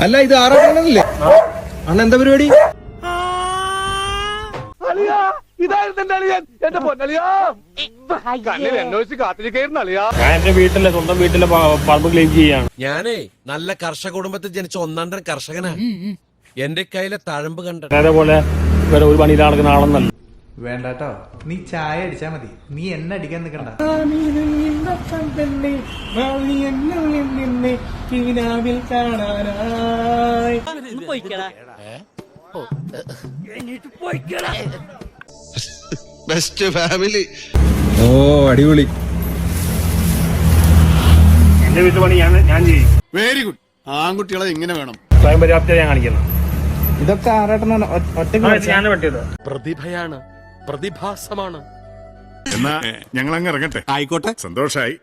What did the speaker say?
അല്ല ഇത് ആറാട്ടല്ലേ അണ്ണ എന്താ പരിപാടി? ഞാൻ എന്റെ വീട്ടിലെ സ്വന്തം വീട്ടിലെ പ- പറമ്പ് ക്ലീൻ ചെയ്യാണ്. ഞാനേ നല്ല കർഷക കുടുംബത്തിൽ ജനിച്ച ഒന്നാണ്ടൻ കർഷകനാ. എന്റെ കയ്യിലെ തഴമ്പ് കണ്ട. അതേപോലെ വേറെ ഒരു പണിയിൽ നടക്കുന്ന ആളെന്നല്ല വേണ്ടാട്ടോ. നീ ചായ അടിച്ചാ മതി. നീ എണ്ണ അടിക്കാൻ നിൽക്കണ്ട ബെസ്റ്റ് ഫാമിലി. ഓ അടിപൊളി. എന്റെ വീട്ടു പണി ഞാൻ ഞാൻ ചെയ്യും. വെരി ഗുഡ് ആൺകുട്ടികളെ ഇങ്ങനെ വേണം. സ്വയം പര്യാപ്തത ഞാൻ കാണിക്കുന്നു. ഇതൊക്കെ ആറാട്ടെന്നാണ് ഒറ്റ പറ്റിയത് പ്രതിഭയാണ്. പ്രതിഭാസമാണ്. എന്നാ ഞങ്ങൾ അങ്ങ് ഇറങ്ങട്ടെ. ആയിക്കോട്ടെ. സന്തോഷായി.